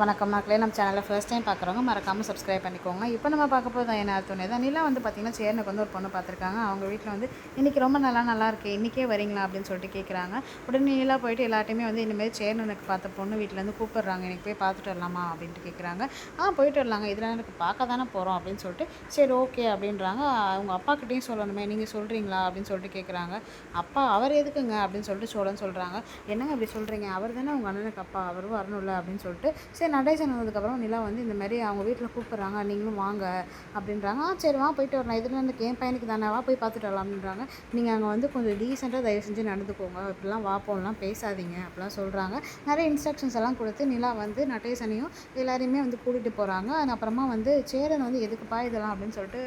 வணக்கம் மக்களே நம்ம சேனலில் ஃபர்ஸ்ட் டைம் பார்க்குறவங்க மறக்காமல் சப்ஸ்கிரைப் பண்ணிக்கோங்க. இப்போ நம்ம பார்க்க போகிறது என்ன தோணுது தான் நிலா வந்து பார்த்திங்கன்னா சேர்னுக்கு வந்து ஒரு பொண்ணு பார்த்துருக்காங்க. அவங்க வீட்டில் வந்து இன்றைக்கி ரொம்ப நல்லா நல்லா இருக்கு இன்றைக்கே வரீங்களா? அப்படின்னு சொல்லிட்டு கேட்குறாங்க உடனே நிலா போயிட்டு எல்லாட்டையுமே வந்து இனிமேல் சேர்னு எனக்கு பார்த்த பொண்ணு வீட்டிலேருந்து கூப்பிட்றாங்க. இன்றைக்கி போய் பார்த்துட்டு வரலாமா? அப்படின்ட்டு கேட்குறாங்க ஆ போயிட்டு வரலாங்க. இதெல்லாம் எனக்கு பார்க்க தானே போகிறோம் அப்படின்னு சொல்லிட்டு சரி ஓகே அப்படின்றாங்க. அவங்க அப்பாக்கிட்டேயும் சொல்லணுமே நீங்கள் சொல்கிறீங்களா அப்படின்னு சொல்லிட்டு கேட்குறாங்க அப்பா அவர் எதுக்குங்க? அப்படின்னு சொல்லிட்டு சோழன் சொல்கிறாங்க என்னங்க அப்படி சொல்கிறீங்க அவர் தானே உங்கள் அண்ணனுக்கு அப்பா. அவரும் வரணும்ல அப்படின்னு சொல்லிட்டு சரி நடேசன் வந்ததுக்கப்புறம் நிலா வந்து இந்த மாதிரி அவங்க வீட்டில் கூப்பிட்றாங்க நீங்களும் வாங்க அப்படின்றாங்க. ஆ சரி வா போயிட்டு வரலாம். இதில் எனக்கு என் பையனுக்கு தானே வா போய் பார்த்துட்டு வரலாம் அப்படின்றாங்க நீங்கள் அங்கே வந்து கொஞ்சம் டீசெண்டாக தயவு செஞ்சு நடந்துக்கோங்க. இப்படிலாம் வா போகலாம் பேசாதீங்க அப்படிலாம் சொல்கிறாங்க நிறைய இன்ஸ்ட்ரக்ஷன்ஸ் எல்லாம் கொடுத்து நிலா வந்து நடேசனையும் எல்லாரையுமே வந்து கூட்டிகிட்டு போகிறாங்க அப்புறமா வந்து சேரன் வந்து எதுக்குப்பா இதெல்லாம் அப்படின்னு சொல்லிட்டு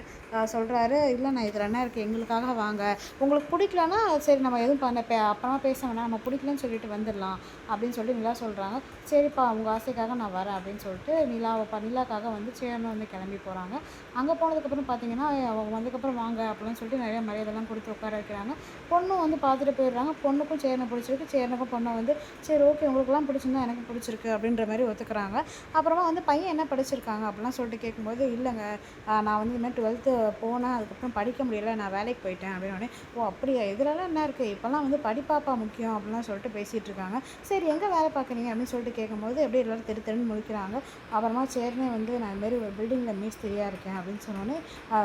சொல்கிறாரு இல்லை நான் இதில் என்ன இருக்குது எங்களுக்காக வாங்க. உங்களுக்கு பிடிக்கலன்னா சரி நம்ம எதுவும் பண்ண பே அப்புறமா பேச வேணாம். நம்ம பிடிக்கலன்னு சொல்லிட்டு வந்துடலாம் அப்படின்னு சொல்லிட்டு நிலா சொல்கிறாங்க சரிப்பா உங்கள் ஆசைக்காக நான் வரேன் அப்படின்னு சொல்லிட்டு நிலாவை நிலாக்காக வந்து சேரனும் வந்து கிளம்பி போகிறாங்க அங்கே போனதுக்கப்புறம் பார்த்தீங்கன்னா அவங்க வந்ததுக்கப்புறம் வாங்க அப்படின்னு சொல்லிட்டு நிறைய மரியாதைலாம் கொடுத்து உட்கார வைக்கிறாங்க. பொண்ணும் வந்து பார்த்துட்டு போயிடுறாங்க. பொண்ணுக்கும் சேரனை பிடிச்சிருக்கு. சேரனுக்கும் பொண்ணை வந்து சரி ஓகே உங்களுக்குலாம் பிடிச்சிருந்தா எனக்கு பிடிச்சிருக்கு அப்படின்ற மாதிரி ஒத்துக்கிறாங்க. அப்புறமா வந்து பையன் என்ன படிச்சிருக்காங்க அப்படிலாம் சொல்லிட்டு கேட்கும்போது இல்லைங்க நான் வந்து இதுமாதிரி டுவெல்த்து போனேன் அதுக்கப்புறம் படிக்க முடியல நான் வேலைக்கு போயிட்டேன் அப்படின்னு உடனே ஓ அப்படியா? இதுலலாம் என்ன இருக்குது இப்போல்லாம் வந்து படிப்பாப்பா முக்கியம் அப்படிலாம் சொல்லிட்டு பேசிகிட்டு இருக்காங்க. சரி எங்கே வேலை பார்க்குறீங்க அப்படின்னு சொல்லிட்டு கேட்கும்போது எப்படி எல்லோரும் தெரு அப்படின்னு முழிக்கிறாங்க அப்புறமா சேர்னே வந்து நான் இதுமாரி ஒரு பில்டிங்கில் மேஸ்திரியாக இருக்கேன் அப்படின்னு சொன்னோன்னே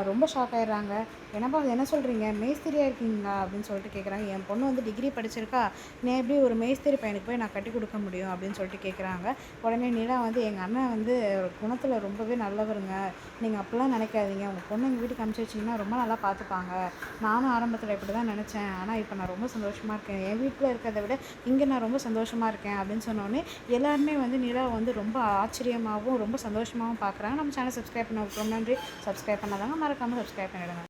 ரொம்ப ஷாக் ஆயிடுறாங்க. என்னப்பா அது என்ன சொல்கிறீங்க மேஸ்திரியாக இருக்கீங்களா? அப்படின்னு சொல்லிட்டு கேட்குறாங்க என் பொண்ணு வந்து டிகிரி படிச்சிருக்கா. நான் எப்படி ஒரு மேஸ்திரி பையனுக்கு போய் நான் கட்டி கொடுக்க முடியும்? அப்படின்னு சொல்லிட்டு கேட்குறாங்க உடனே நிலா வந்து எங்கள் அண்ணன் வந்து குணத்தில் ரொம்பவே நல்லவருங்க. நீங்கள் அப்படிலாம் நினைக்காதீங்க. உங்கள் பொண்ணு எங்கள் வீட்டுக்கு அனுப்பிச்சி வச்சிங்கன்னா ரொம்ப நல்லா பார்த்துப்பாங்க நானும் ஆரம்பத்தில் இப்படி தான் நினச்சேன். ஆனால் இப்போ நான் ரொம்ப சந்தோஷமாக இருக்கேன். என் வீட்டில் இருக்கிறத விட இங்கே நான் ரொம்ப சந்தோஷமாக இருக்கேன். அப்படின்னு சொன்னோடனே எல்லாருமே வந்து நிலா வந்து ரொம்ப ரொம்ப ஆச்சரியமாகவும் ரொம்ப சந்தோஷமாகவும் பார்க்குறாங்க. நம்ம சேனல் சப்ஸ்கிரைப் பண்ண ரொம்ப நன்றி. சப்ஸ்கிரைப் பண்ணாதாங்க மறக்காமல் சப்ஸ்கிரைப் பண்ணிவிடுங்க